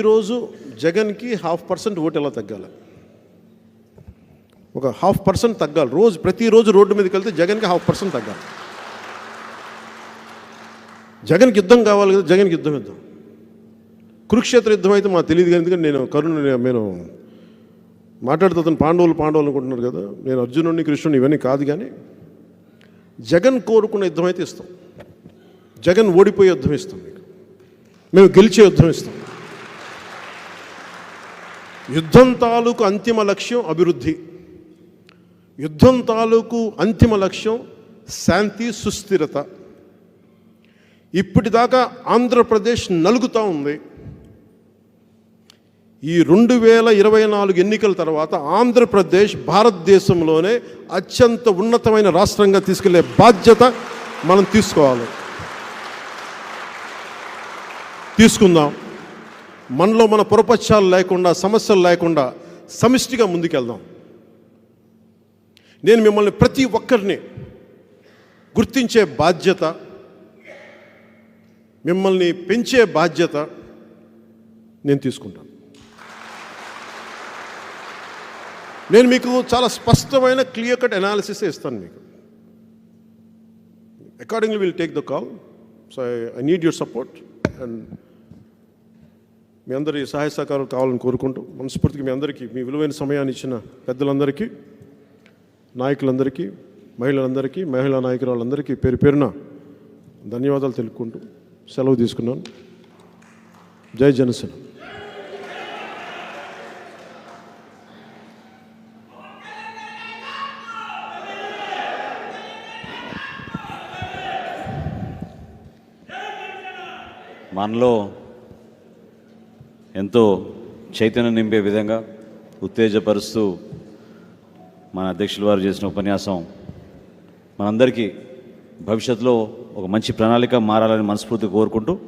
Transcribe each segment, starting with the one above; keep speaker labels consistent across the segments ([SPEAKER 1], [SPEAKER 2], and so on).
[SPEAKER 1] ఈరోజు జగన్కి half percent vote ఎలా తగ్గాలి? ఒక హాఫ్ పర్సెంట్ తగ్గాలి. రోజు ప్రతిరోజు రోడ్డు మీదకి వెళ్తే జగన్కి హాఫ్ పర్సెంట్ తగ్గాలి. జగన్కి యుద్ధం కావాలి కదా జగన్కి యుద్ధం యుద్ధం. కురుక్షేత్ర యుద్ధం అయితే మాకు తెలియదు కానీ ఎందుకంటే నేను కరుణ నేను మాట్లాడుతూ అతను పాండవులు పాండవులు అనుకుంటున్నారు కదా. నేను అర్జునుడిని కృష్ణుని ఇవన్నీ కాదు కానీ జగన్ కోరుకున్న యుద్ధం అయితే ఇస్తాం. జగన్ ఓడిపోయే యుద్ధం ఇస్తాం మీకు. మేము గెలిచే యుద్ధం ఇస్తాం. యుద్ధం తాలూకు అంతిమ లక్ష్యం అభివృద్ధి. యుద్ధం తాలూకు అంతిమ లక్ష్యం శాంతి సుస్థిరత. ఇప్పటిదాకా ఆంధ్రప్రదేశ్ నలుగుతూ ఉంది. ఈ రెండు వేల ఇరవై నాలుగు ఎన్నికల తర్వాత ఆంధ్రప్రదేశ్ భారతదేశంలోనే అత్యంత ఉన్నతమైన రాష్ట్రంగా తీసుకెళ్ళే బాధ్యత మనం తీసుకోవాలి. తీసుకుందాం. మనలో మన పొరపక్షాలు లేకుండా సమస్యలు లేకుండా సమిష్టిగా ముందుకెళ్దాం. నేను మిమ్మల్ని ప్రతి ఒక్కరిని గుర్తించే బాధ్యత మిమ్మల్ని పెంచే బాధ్యత నేను తీసుకుంటాను. నేను మీకు చాలా స్పష్టమైన క్లియర్ కట్ అనాలిసిస్ ఇస్తాను మీకు. Accordingly will take the call so I need your support and మీ అందరి సహాయ సహకారాలు కావాలని కోరుకుంటూ మనస్ఫూర్తిగా మీ అందరికీ మీ విలువైన సమయాన్ని ఇచ్చిన పెద్దలందరికీ నాయకులందరికీ మహిళలందరికీ మహిళా నాయకురాలందరికీ పేరు పేరున ధన్యవాదాలు తెలుపుకుంటూ సెలవు తీసుకున్నాను. జై జనసేన.
[SPEAKER 2] మనలో ఎంతో చైతన్యం నింపే విధంగా ఉత్తేజపరుస్తూ మన అధ్యక్షుల వారు చేసిన ఉపన్యాసం మనందరికీ భవిష్యత్తులో ఒక మంచి ప్రణాళిక మారాలని మనస్ఫూర్తి కోరుకుంటూ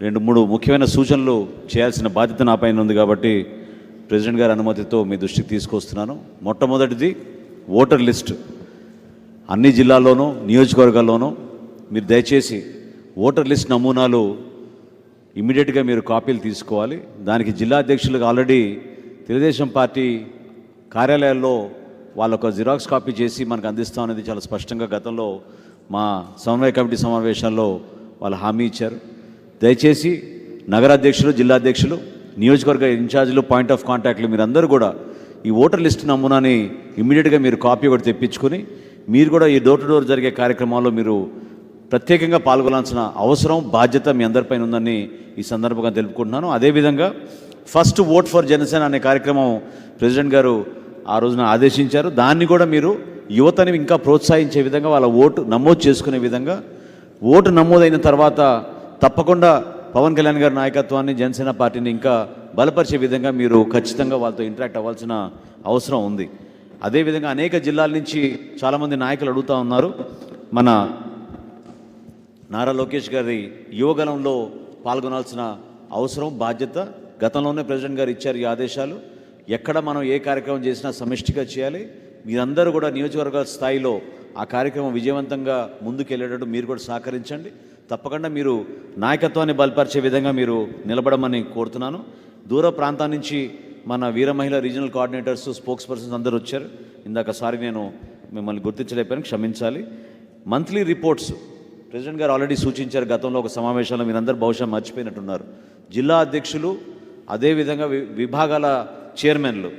[SPEAKER 2] రెండు మూడు ముఖ్యమైన సూచనలు చేయాల్సిన బాధ్యత నా పైన ఉంది కాబట్టి ప్రెసిడెంట్ గారి అనుమతితో మీ దృష్టికి తీసుకొస్తున్నాను. మొట్టమొదటిది ఓటర్ లిస్ట్. అన్ని జిల్లాల్లోనూ నియోజకవర్గాల్లోనూ మీరు దయచేసి ఓటర్ లిస్ట్ నమూనాలు ఇమ్మీడియట్గా మీరు కాపీలు తీసుకోవాలి. దానికి జిల్లా అధ్యక్షులకు ఆల్రెడీ తెలుగుదేశం పార్టీ కార్యాలయాల్లో వాళ్ళ ఒక జిరాక్స్ కాపీ చేసి మనకు అందిస్తాం అనేది చాలా స్పష్టంగా గతంలో మా సమన్వయ కమిటీ సమావేశాల్లో వాళ్ళు హామీ ఇచ్చారు. దయచేసి నగరాధ్యక్షులు జిల్లా అధ్యక్షులు నియోజకవర్గ ఇన్ఛార్జీలు పాయింట్ ఆఫ్ కాంటాక్ట్లు మీరందరూ కూడా ఈ ఓటర్ లిస్ట్ నమూనాని ఇమ్మీడియట్గా మీరు కాపీ ఒకటి తెప్పించుకొని మీరు కూడా ఈ డోర్ టు డోర్ జరిగే కార్యక్రమాల్లో మీరు ప్రత్యేకంగా పాల్గొనాల్సిన అవసరం బాధ్యత మీ అందరిపైన ఉందని ఈ సందర్భంగా తెలుపుకుంటున్నాను. అదేవిధంగా ఫస్ట్ ఓట్ ఫర్ జనసేన అనే కార్యక్రమం ప్రెసిడెంట్ గారు ఆ రోజున ఆదేశించారు. దాన్ని కూడా మీరు యువతని ఇంకా ప్రోత్సహించే విధంగా వాళ్ళ ఓటు నమోదు చేసుకునే విధంగా ఓటు నమోదైన తర్వాత తప్పకుండా పవన్ కళ్యాణ్ గారి నాయకత్వాన్ని జనసేన పార్టీని ఇంకా బలపరిచే విధంగా మీరు ఖచ్చితంగా వాళ్ళతో ఇంటరాక్ట్ అవ్వాల్సిన అవసరం ఉంది. అదేవిధంగా అనేక జిల్లాల నుంచి చాలామంది నాయకులు అడుగుతూ ఉన్నారు. మన నారా లోకేష్ గారి యువగలంలో పాల్గొనాల్సిన అవసరం బాధ్యత గతంలోనే ప్రెసిడెంట్ గారు ఇచ్చారు ఈ ఆదేశాలు. ఎక్కడ మనం ఏ కార్యక్రమం చేసినా సమిష్టిగా చేయాలి. మీరందరూ కూడా నియోజకవర్గ స్థాయిలో ఆ కార్యక్రమం విజయవంతంగా ముందుకెళ్ళేటట్టు మీరు కూడా సహకరించండి. తప్పకుండా మీరు నాయకత్వాన్ని బలపరిచే విధంగా మీరు నిలబడమని కోరుతున్నాను. దూర ప్రాంతం నుంచి మన వీర మహిళ రీజనల్ కోఆర్డినేటర్స్ స్పోక్స్ పర్సన్స్ అందరూ వచ్చారు. ఇందాకసారి నేను మిమ్మల్ని గుర్తించలేకపోయాను క్షమించాలి. మంత్లీ రిపోర్ట్స్ ప్రెసిడెంట్ గారు ఆల్రెడీ సూచించారు గతంలో ఒక సమావేశంలో మీరందరూ బహుశా మర్చిపోయినట్టున్నారు. జిల్లా అధ్యక్షులు అదేవిధంగా వి- విభాగాల చైర్మన్లు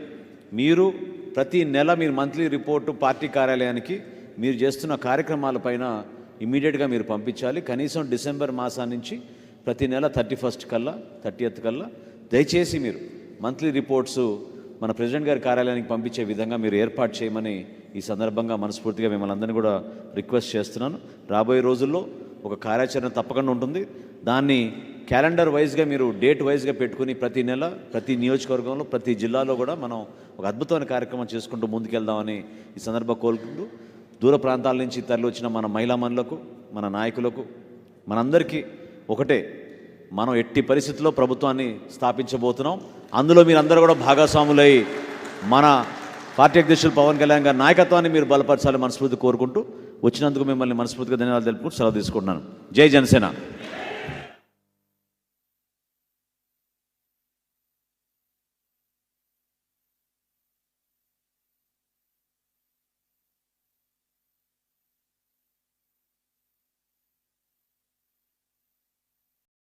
[SPEAKER 2] మీరు ప్రతి నెల మీరు మంత్లీ రిపోర్టు పార్టీ కార్యాలయానికి మీరు చేస్తున్న కార్యక్రమాలపైన ఇమీడియట్గా మీరు పంపించాలి. కనీసం డిసెంబర్ మాసం నుంచి ప్రతి నెల థర్టీ ఫస్ట్ కల్లా థర్టీ కల్లా దయచేసి మీరు మంత్లీ రిపోర్ట్స్ మన ప్రెసిడెంట్ గారి కార్యాలయానికి పంపించే విధంగా మీరు ఏర్పాటు చేయమని ఈ సందర్భంగా మనస్ఫూర్తిగా మిమ్మల్ని అందరినీ కూడా రిక్వెస్ట్ చేస్తున్నాను. రాబోయే రోజుల్లో ఒక కార్యాచరణ తప్పకుండా ఉంటుంది. దాన్ని క్యాలెండర్ వైజ్గా మీరు డేట్ వైజ్గా పెట్టుకుని ప్రతి నెల ప్రతి నియోజకవర్గంలో ప్రతి జిల్లాలో కూడా మనం ఒక అద్భుతమైన కార్యక్రమం చేసుకుంటూ ముందుకెళ్దామని ఈ సందర్భంగా కోరుకుంటూ దూర ప్రాంతాల నుంచి తరలి వచ్చిన మన మహిళామణులకు మన నాయకులకు మనందరికీ ఒకటే మనం ఎట్టి పరిస్థితుల్లో ప్రభుత్వాన్ని స్థాపించబోతున్నాం. అందులో మీరందరూ కూడా భాగస్వాములై మన పార్టీ అధ్యక్షులు పవన్ కళ్యాణ్ గారి నాయకత్వాన్ని మీరు బలపరచాలని మనస్ఫూర్తి కోరుకుంటూ వచ్చినందుకు మిమ్మల్ని మనస్ఫూర్తిగా ధన్యవాదాలు తెలుపుకుంటూ సెలవు తీసుకుంటున్నాను. జై జనసేన.